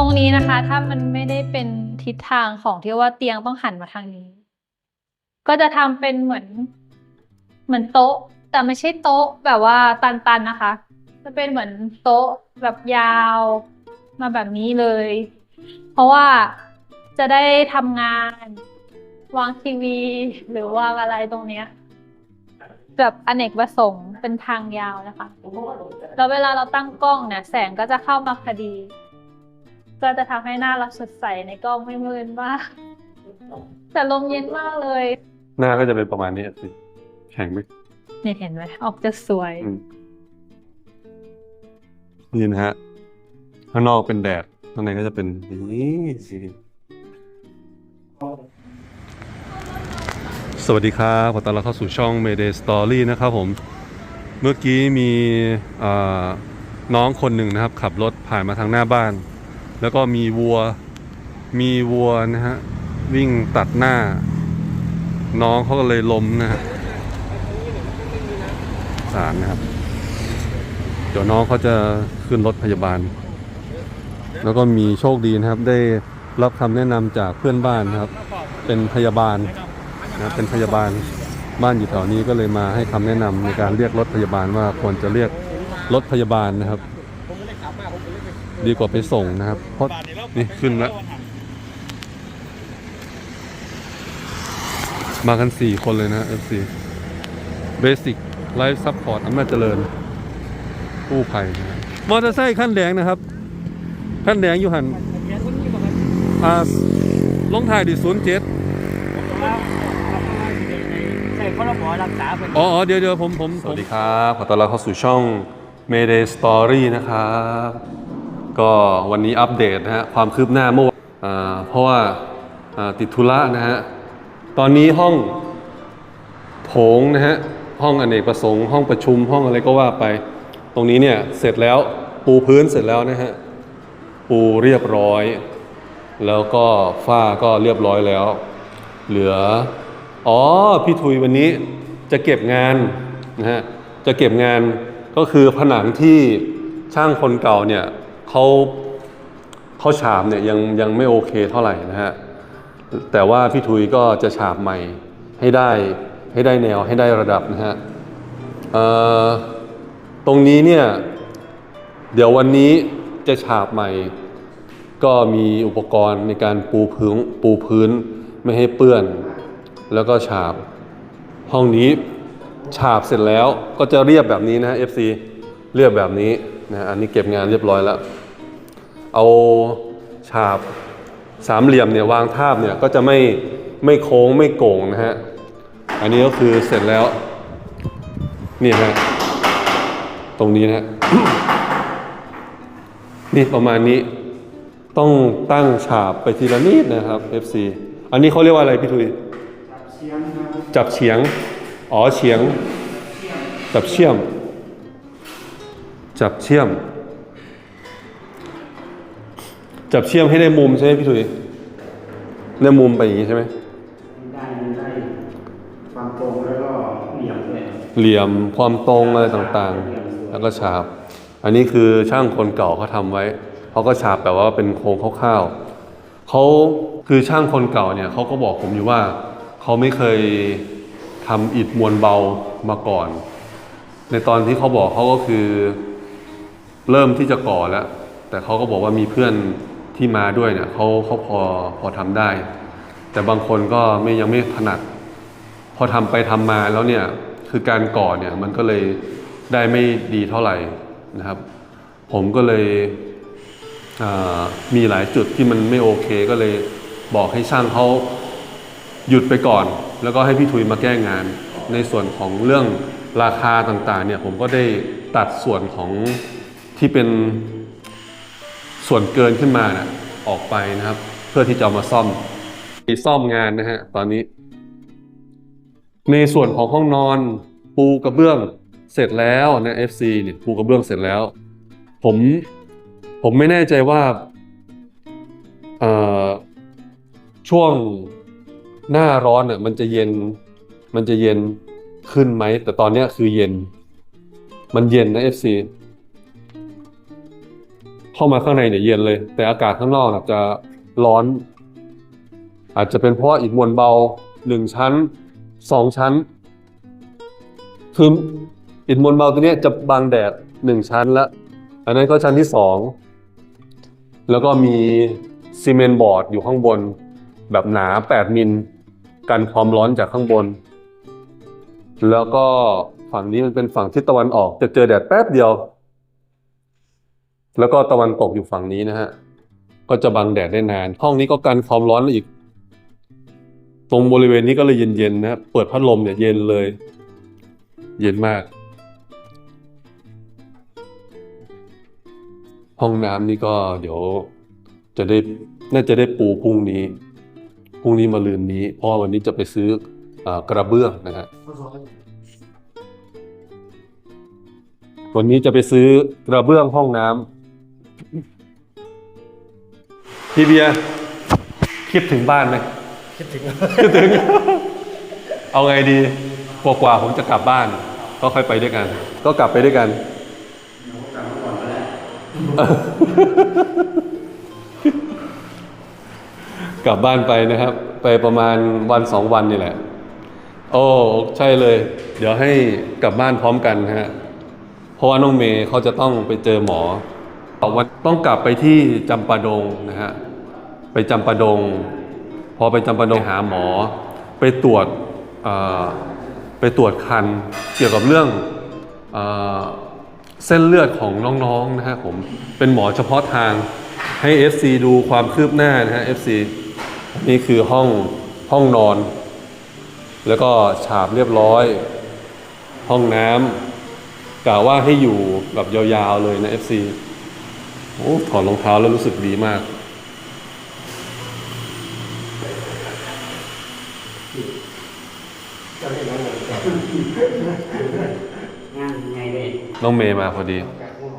ตรงนี้นะคะ ถ้ามันไม่ได้เป็นทิศทางของที่ว่าเตียงต้องหันมาทางนี้ ก็จะทำเป็นเหมือน เหมือนโต๊ะ แต่ไม่ใช่โต๊ะแบบว่าตันๆนะคะ จะเป็นเหมือนโต๊ะแบบยาวมาแบบนี้เลย เพราะว่าจะได้ทำงาน วางทีวี หรือวางอะไรตรงเนี้ยแบบอเนกประสงค์เป็นทางยาวนะคะ แล้วเวลาเราตั้งกล้องเนี่ยแสงก็จะเข้ามาพอดี ก็จะทำให้หน้าเราสดใสในกล้องไม่มืดมาก แต่ลมเย็นมากเลย หน้าก็จะเป็นประมาณนี้สิ แข็งไหมเนี่ยเห็นไหมออกจะสวย อืมนี่นะฮะ ข้างนอกเป็นแดด ข้างในก็จะเป็นนี่สิสวัสดีครับขอต้อนรับเข้าสู่ช่อง Mayday Story นะครับผม เมื่อกี้มีอ่าน้องคนหนึ่งนะครับ ขับรถผ่านมาทางหน้าบ้าน แล้วก็มีวัว มีวัวนะฮะ วิ่งตัดหน้า น้องเขาก็เลยล้มนะฮะสารนะครับ เดี๋ยวน้องเขาจะขึ้นรถพยาบาล แล้วก็มีโชคดีนะครับ ได้รับคำแนะนำจากเพื่อนบ้านนะครับ เป็นพยาบาลนะเป็นพยาบาลบ้านอยู่แถวนี้ก็เลยมาให้คำแนะนำในการเรียกรถพยาบาลว่าควรจะเรียกรถพยาบาลนะครับ ดีกว่าไปส่งนะครับ เพราะนี่ขึ้นแล้ว มากัน4คนเลยนะ FC Basic Life Support อำนาจเจริญกู้ภัยนะครับมอเตอร์ไซค์ขั้นแดงนะครับขั้นแดงอยู่หันอ่าลงถ่ายดิศูนย์เจ็ดใส่พรบรักษาเป็นอ๋ออ๋อเดี๋ยวเดี๋ยวผมผม สวัสดีครับ ขอต้อนรับเข้าสู่ช่อง Mayday Story นะครับ ก็วันนี้อัปเดตนะฮะความคืบหน้าเมื่อวานเพราะว่าติดธุระนะฮะตอนนี้ห้องโถงนะฮะห้องอเนกประสงค์ห้องประชุมห้องอะไรก็ว่าไป ตรงนี้เนี่ยเสร็จแล้วปูพื้นเสร็จแล้วนะฮะปูเรียบร้อย แล้วก็ฝ้าก็เรียบร้อยแล้ว เหลืออ๋อพี่ทุยวันนี้จะเก็บงานนะฮะจะเก็บงานก็คือผนังที่ช่างคนเก่าเนี่ย เขาเขาฉาบเนี่ยยังยังไม่โอเคเท่าไหร่นะฮะแต่ว่าพี่ทุยก็จะฉาบใหม่ให้ได้ให้ได้แนวให้ได้ระดับนะฮะตรงนี้เนี่ยเดี๋ยววันนี้จะฉาบใหม่ ก็มีอุปกรณ์ในการปูพื้นปูพื้นไม่ให้เปื้อน แล้วก็ฉาบห้องนี้ฉาบเสร็จแล้วก็จะเรียบแบบนี้นะฮะ FC เรียบแบบนี้นะอันนี้เก็บงานเรียบร้อยแล้ว เอาฉาบสามเหลี่ยมเนี่ยวางทาบเนี่ยก็จะไม่ไม่โค้งไม่โก่งนะฮะ อันนี้ก็คือเสร็จแล้ว นี่ฮะ ตรงนี้นะฮะนี่ประมาณนี้ต้องตั้งฉาบไปทีละนิดนะครับ FC อันนี้เขาเรียกว่าอะไรพี่ทุย จับเฉียง อ๋อเฉียง จับเชื่อม จับเชื่อม จับเชื่อมให้ได้มุมใช่ไหมพี่ทุยได้มุมไปอย่างนี้ใช่ไหมได้ได้ความตรงแล้วก็เหลี่ยมเนี่ยเหลี่ยมความตรงอะไรต่างๆ แล้วก็ฉาบ อันนี้คือช่างคนเก่าเขาทำไว้เขาก็ฉาบแบบว่าเป็นโครงคร่าวๆเขาคือช่างคนเก่าเนี่ยเขาก็บอกผมอยู่ว่าเขาไม่เคยทำอิฐมวลเบามาก่อน ในตอนที่เขาบอกเขาก็คือเริ่มที่จะก่อแล้ว แต่เขาก็บอกว่ามีเพื่อน ที่มาด้วยเนี่ยเขาเขาพอพอทำได้ แต่บางคนก็ไม่ยังไม่ถนัด พอทำไปทำมาแล้วเนี่ยคือการก่อเนี่ยมันก็เลยได้ไม่ดีเท่าไหร่นะครับ ผมก็เลยมีหลายจุดที่มันไม่โอเคก็เลยบอกให้ช่างเขาหยุดไปก่อน แล้วก็ให้พี่ทุยมาแก้งาน ในส่วนของเรื่องราคาต่างๆเนี่ยผมก็ได้ตัดส่วนของที่เป็น ส่วนเกินขึ้นมานะออกไปนะครับ เพื่อที่จะเอามาซ่อมซ่อมงานนะฮะตอนนี้ ในส่วนของห้องนอน ปูกระเบื้องเสร็จแล้วนะ FC เนี่ยปูกระเบื้องเสร็จแล้ว ผมผมไม่แน่ใจว่าเอ่อช่วงหน้าร้อนเนี่ยมันจะเย็นมันจะเย็นขึ้นไหม แต่ตอนนี้คือเย็น มันเย็นนะ FC เข้ามาข้างในเนี่ยเย็นเลย แต่อากาศข้างนอกจจะร้อน อาจจะเป็นเพราะอิฐมวลเบาหนึ่งชั้นสองชั้น คืออิฐมวลเบาตัวนี้จะบังแดดหนึ่งชั้นละ อันนั้นก็ชั้นที่สองแล้วก็มีซีเมนต์บอร์ดอยู่ข้างบน แบบหนา 8 มิลกันความร้อนจากข้างบน แล้วก็ฝั่งนี้มันเป็นฝั่งทิศตะวันออก จะเจอแดดแป๊บเดียว แล้วก็ตะวันตกอยู่ฝั่งนี้นะฮะ ก็จะบังแดดได้นาน ห้องนี้ก็กันความร้อนอีก ตรงบริเวณนี้ก็เลยเย็นๆนะเปิดพัดลมเนี่ยเย็นเลย เย็นมาก ห้องน้ำนี่ก็เดี๋ยวจะได้น่าจะได้ปูพรุ่งนี้พรุ่งนี้มาลืนนี้ เพราะว่าวันนี้จะไปซื้อเออกระเบื้องนะฮะวันนี้จะไปซื้อกระเบื้องห้องน้ำ พี่เบียร์คิดถึงบ้านไหมคิดถึงคิดถึง เอาไงดีกว่ากว่าผมจะกลับบ้าน ก็ค่อยไปด้วยกัน ก็กลับไปด้วยกันกลับบ้านไปนะครับ ไปประมาณวันสองวันนี่แหละ โอ้ใช่เลย เดี๋ยวให้กลับบ้านพร้อมกันนะฮะเพราะว่าน้องเมย์เขาจะต้องไปเจอหมอวันต้องกลับไปที่จำปาดงนะฮะไป จำปาดง พอไปจำปาดงหาหมอ ไปตรวจไปตรวจคันเกี่ยวกับเรื่องเอเส้นเลือดของน้องๆนะฮะผมเป็นหมอเฉพาะทางให้ FC ดูความคืบหน้านะฮะ FC นี่คือห้องห้องนอน แล้วก็ฉาบเรียบร้อย ห้องน้ำกล่าวว่าให้อยู่แบบยาวๆเลยนะ FC โอ้ถอดรองเท้าแล้วรู้สึกดีมาก นไงเลยน้องเมย์มาพอดี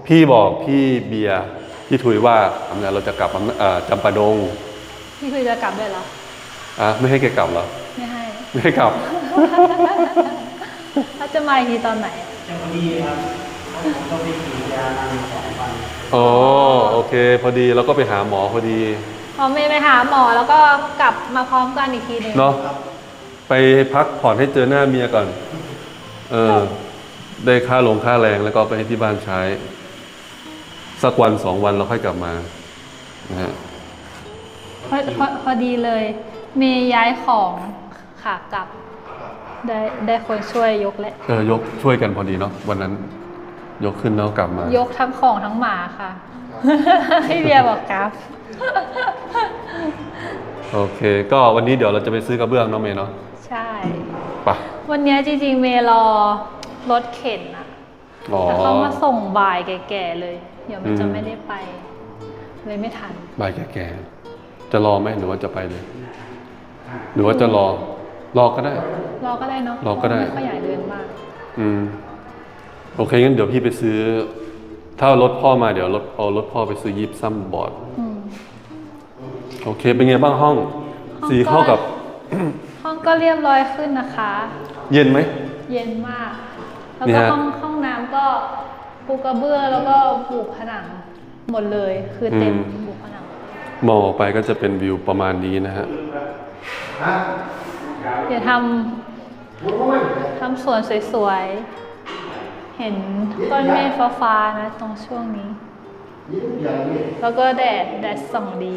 พี่บอกพี่เบียร์พี่ถุยว่าเนี่ยเราจะกลับอำเอ่อจำปาดง พี่คือจะกลับด้วยเหรอ อะไม่ให้แกกลับเหรอ ไม่ให้ ไม่ให้กลับ ถ้าจะมาอีกทีตอนไหน จะพอดีครับผมต้องไปฉีดยามาสองวันอ๋อโอเค พอดีแล้วก็ไปหาหมอพอดี พอเมย์ไปหาหมอแล้วก็กลับมาพร้อมกันอีกทีหนึ่งเนาะไปพักผ่อนให้เจอหน้าเมียก่อน เออ ได้ค่าลงค่าแรงแล้วก็ไปให้ที่บ้านใช้ สักวันสองวันเราค่อยกลับมานะฮะพอพอพอดีเลย เมย์ย้ายของขากลับ ได้ได้คนช่วยยกแหละ เออยกช่วยกันพอดีเนาะวันนั้น ยกขึ้นแล้วกลับมายกทั้งของทั้งหมาค่ะให้เบียร์บอกกราฟโอเค ก็วันนี้เดี๋ยวเราจะไปซื้อกระเบื้องเนาะเมย์เนาะใช่ไปวันเนี้ยจริงๆเมย์รอรถเข็นอะอ๋อแต่เขามาส่งบ่ายแก่ๆเลย เดี๋ยวมันจะอืมไม่ได้ไป เลยไม่ทัน บ่ายแก่ๆจะรอไหมหรือว่าจะไปเลย หรือว่าจะรอรอก็ได้ รอก็ได้เนาะรอก็ได้เพาะว่าไม่ค่อยอยากเดินมาก อืม โอเคงั้นเดี๋ยวพี่ไปซื้อ ถ้ารถพ่อมาเดี๋ยวรถเอารถพ่อไปซื้อยิปซัมบอร์ดอืม โอเค เป็นไงบ้างห้อง ห้องสีก็เข้ากับ ห้องก็เรียบร้อยขึ้นนะคะ เย็นไหม เย็นมาก แล้วนี่ก็ฮะห้องห้องน้ำก็ปูกระเบื้องแล้วก็ปูผนังหมดเลย คือเต็มปูผนัง มองออกไปก็จะเป็นวิวประมาณนี้นะฮะ เดี๋ยวทำทำสวนสวยๆ เห็นต้นเมฆฟ้าๆนะตรงช่วงนี้ แล้วก็แดดแดดส่องดี